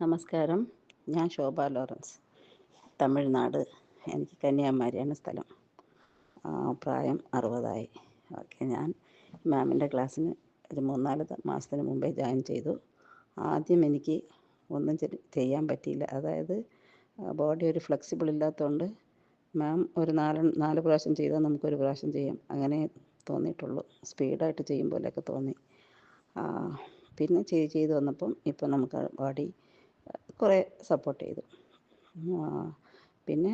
നമസ്കാരം. ഞാൻ ശോഭ ലോറൻസ്. തമിഴ്നാട്. എനിക്ക് കന്യാകുമാരിയാണ് സ്ഥലം. പ്രായം അറുപതായി. ഓക്കെ ഞാൻ മാമിന്റെ ക്ലാസ്സിന് ഒരു മൂന്നാൽ മാസത്തിന് മുമ്പേ ജോയിൻ ചെയ്തു. ആദ്യം എനിക്ക് ഒന്നും ചെയ്യാൻ പറ്റിയില്ല. അതായത് ബോഡി ഒരു ഫ്ലെക്സിബിൾ ഇല്ലാത്തതുകൊണ്ട് മാം ഒരു നാല് നാല് പ്രാവശ്യം ചെയ്താൽ നമുക്കൊരു പ്രാവശ്യം ചെയ്യാം. അങ്ങനെ തോന്നിയിട്ടുള്ളൂ. സ്പീഡായിട്ട് ചെയ്യും പോലെയൊക്കെ തോന്നി. പിന്നെ ചെയ്ത് ചെയ്ത് വന്നപ്പം ഇപ്പം നമുക്ക് ബോഡി കുറേ സപ്പോർട്ട് ചെയ്തു. പിന്നെ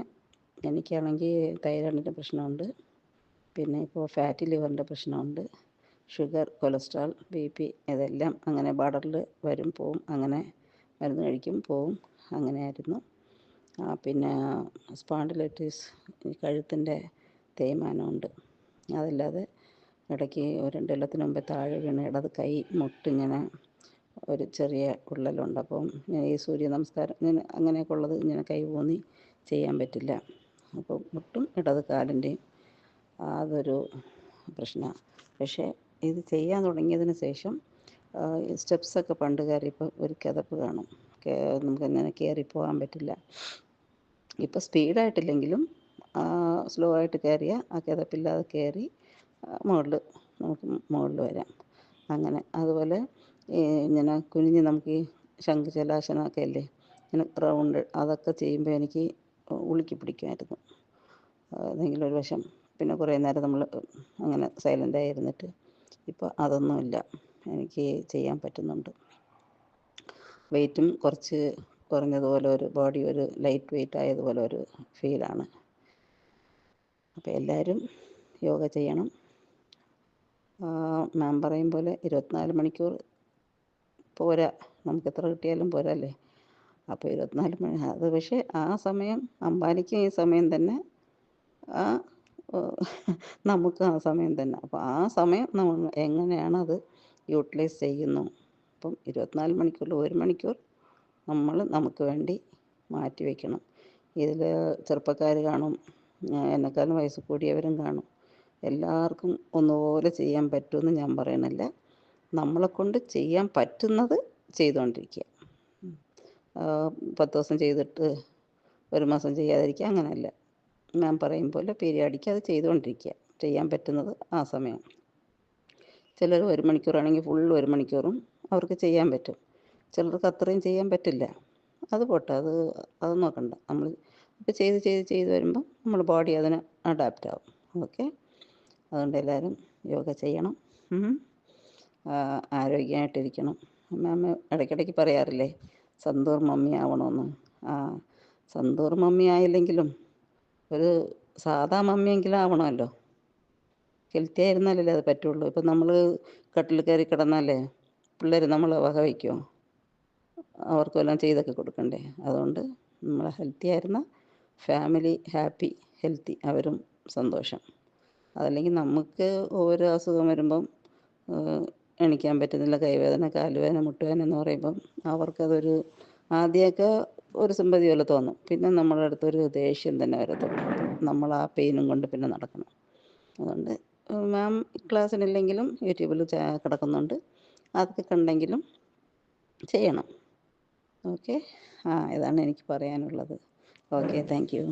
എനിക്കാണെങ്കിൽ തൈറോയിഡിന്റെ പ്രശ്നമുണ്ട്. പിന്നെ ഇപ്പോൾ ഫാറ്റി ലിവറിന്റെ പ്രശ്നമുണ്ട്. ഷുഗർ കൊളസ്ട്രോൾ ബി പി ഇതെല്ലാം അങ്ങനെ ബോർഡറിൽ വരും പോവും. അങ്ങനെ മരുന്ന് കഴിക്കും പോവും. അങ്ങനെയായിരുന്നു. പിന്നെ സ്പോണ്ടിലൈറ്റിസ് കഴുത്തിന്റെ തേയ്മാനമുണ്ട്. അതല്ലാതെ ഇടയ്ക്ക് ഒരു രണ്ട് കൊല്ലത്തിന് മുമ്പേ താഴെ വീണ് ഇടത് കൈ മുട്ടിങ്ങനെ ഒരു ചെറിയ ഉള്ളലുണ്ട്. അപ്പം ഈ സൂര്യ നമസ്കാരം ഇങ്ങനെ അങ്ങനെയൊക്കെ ഉള്ളത് ഇങ്ങനെ കൈ ഊന്നി ചെയ്യാൻ പറ്റില്ല. അപ്പോൾ മുട്ടും ഇടത് കാലിന്റെയും അതൊരു പ്രശ്നമാണ് പക്ഷേ ഇത് ചെയ്യാൻ തുടങ്ങിയതിന് ശേഷം സ്റ്റെപ്സൊക്കെ പണ്ട് കയറിയപ്പോൾ ഒരു കിതപ്പ് കാണും. നമുക്ക് അങ്ങനെ കയറി പോകാൻ പറ്റില്ല. ഇപ്പോൾ സ്പീഡായിട്ടില്ലെങ്കിലും സ്ലോ ആയിട്ട് കയറിയ ആ കിതപ്പില്ലാതെ കയറി മുകളിൽ നമുക്ക് മുകളിൽ വരാം. അങ്ങനെ. അതുപോലെ ഇങ്ങനെ കുനിഞ്ഞ് നമുക്ക് ഈ ഒക്കെ അല്ലേ ഇങ്ങനെ റൗണ്ട് അതൊക്കെ ചെയ്യുമ്പോൾ എനിക്ക് ഉളുക്കി പിടിക്കുമായിരുന്നു. ഏതെങ്കിലും ഒരു വശം. പിന്നെ കുറേ നേരം നമ്മൾ അങ്ങനെ സൈലന്റായി ഇരുന്നിട്ട് ഇപ്പോൾ അതൊന്നുമില്ല. എനിക്ക് ചെയ്യാൻ പറ്റുന്നുണ്ട്. വെയിറ്റും കുറച്ച് കുറഞ്ഞതുപോലെ ഒരു ബോഡി ഒരു ലൈറ്റ് വെയിറ്റ് ആയതുപോലെ ഒരു ഫീലാണ് അപ്പോൾ എല്ലാവരും യോഗ ചെയ്യണം. മാം പറയും പോലെ ഇരുപത്തിനാല് മണിക്കൂർ പോരാ. നമുക്ക് എത്ര കിട്ടിയാലും പോരല്ലേ? അപ്പോൾ ഇരുപത്തിനാല് മണി. അത് പക്ഷേ ആ സമയം അംബാനിക്കും ഈ സമയം തന്നെ ആ നമുക്ക് ആ സമയം തന്നെ. അപ്പോൾ ആ സമയം നമ്മൾ എങ്ങനെയാണ് അത് യൂട്ടിലൈസ് ചെയ്യുന്നു? അപ്പം ഇരുപത്തിനാല് മണിക്കൂറിൽ ഒരു മണിക്കൂർ നമ്മൾ നമുക്ക് വേണ്ടി മാറ്റി വയ്ക്കണം ഇതിൽ ചെറുപ്പക്കാർ കാണും എന്നെക്കാളും വയസ്സ് കൂടിയവരും കാണും. എല്ലാവർക്കും ഒന്നുപോലെ ചെയ്യാൻ പറ്റുമെന്ന് ഞാൻ പറയണില്ല. നമ്മളെ കൊണ്ട് ചെയ്യാൻ പറ്റുന്നത് ചെയ്തുകൊണ്ടിരിക്കുക പത്ത് ദിവസം ചെയ്തിട്ട് ഒരു മാസം ചെയ്യാതിരിക്കുക അങ്ങനെയല്ല. ഞാൻ പറയും പോലെ പീരിയാഡിക്ക് അത് ചെയ്തുകൊണ്ടിരിക്കുക ചെയ്യാൻ പറ്റുന്നത് ആ സമയം. ചിലർ ഒരു മണിക്കൂറാണെങ്കിൽ ഫുൾ ഒരു മണിക്കൂറും അവർക്ക് ചെയ്യാൻ പറ്റും. ചിലർക്ക് അത്രയും ചെയ്യാൻ പറ്റില്ല. അത് പോട്ടെ അത് അത് നോക്കണ്ട. നമ്മൾ ഇപ്പോൾ ചെയ്ത് ചെയ്ത് ചെയ്ത് വരുമ്പോൾ നമ്മൾ ബോഡി അതിന് അഡാപ്റ്റ് ആവും. ഓക്കെ അതുകൊണ്ട് എല്ലാവരും യോഗ ചെയ്യണം. ആരോഗ്യമായിട്ടിരിക്കണം. അമ്മ ഇടയ്ക്കിടയ്ക്ക് പറയാറില്ലേ സന്തൂർ മമ്മി ആവണമെന്ന് ആ സന്തൂർ മമ്മി ആയില്ലെങ്കിലും ഒരു സാധാ മമ്മിയെങ്കിലും ആവണമല്ലോ. ഹെൽത്തി ആയിരുന്നാലല്ലേ അത് പറ്റുള്ളൂ. ഇപ്പം നമ്മൾ കട്ടിൽ കയറി കിടന്നാലേ പിള്ളേർ നമ്മളെ വക വയ്ക്കുമോ എല്ലാം ചെയ്തൊക്കെ കൊടുക്കണ്ടേ? അതുകൊണ്ട് നമ്മൾ ഹെൽത്തി ആയിരുന്ന ഫാമിലി ഹാപ്പി ഹെൽത്തി അവരും സന്തോഷം. അതല്ലെങ്കിൽ നമുക്ക് ഓരോ അസുഖം വരുമ്പം എണിക്കാൻ പറ്റുന്നില്ല. കൈവേദന കാലുവേദന മുട്ടുവേദന എന്ന് പറയുമ്പം അവർക്കതൊരു ആദ്യമൊക്കെ ഒരു സിമ്പതി പോലെ തോന്നും. പിന്നെ നമ്മുടെ അടുത്തൊരു ദേഷ്യം തന്നെ വരത്തുള്ളൂ. നമ്മൾ ആ പെയിനും കൊണ്ട് പിന്നെ നടക്കണം. അതുകൊണ്ട് മാം ക്ലാസ്സിനില്ലെങ്കിലും യൂട്യൂബിൽ കിടക്കുന്നുണ്ട്. അതൊക്കെ കണ്ടെങ്കിലും ചെയ്യണം. ഓക്കെ? ആ ഇതാണ് എനിക്ക് പറയാനുള്ളത്. Okay thank you.